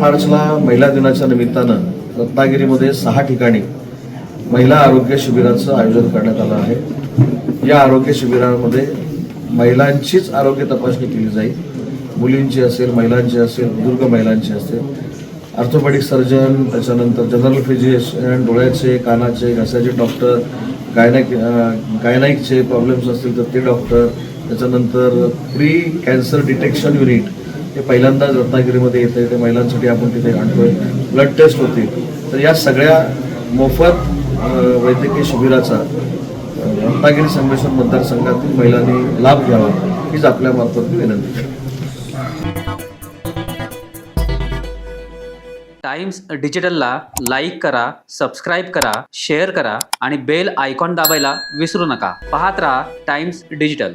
मार्चला महिला दिनाच्या निमित्तानं रत्नागिरीमध्ये सहा ठिकाणी महिला आरोग्य शिबिराचं आयोजन करण्यात आलं आहे. या आरोग्य शिबिरामध्ये महिलांचीच आरोग्य तपासणी केली जाईल. मुलींची असेल महिलांची असेल बुजुर्ग महिलांची असेल. ऑर्थोपॅडिक सर्जन त्याच्यानंतर जनरल फिजिशियन डोळ्याचे कानाचे घशाचे डॉक्टर गायनाक गायनाईकचे प्रॉब्लेम्स असतील तर ते डॉक्टर. त्याच्यानंतर प्री कॅन्सर डिटेक्शन युनिट ते पहिल्यांदाच रत्नागिरीमध्ये येते ते महिलांसाठी आपण तिथे आणतोय. ब्लड टेस्ट होते. तर या सगळ्या मोफत वैद्यकीय शिबिराचा रत्नागिरी संमेश्वर मतदारसंघातील महिलांनी लाभ घ्यावा हीच आपल्या मार्फत विनंती. करतो टाइम्स डिजिटलला लाईक करा सबस्क्राईब करा शेअर करा आणि बेल आयकॉन दाबायला विसरू नका. पाहत राहा टाइम्स डिजिटल.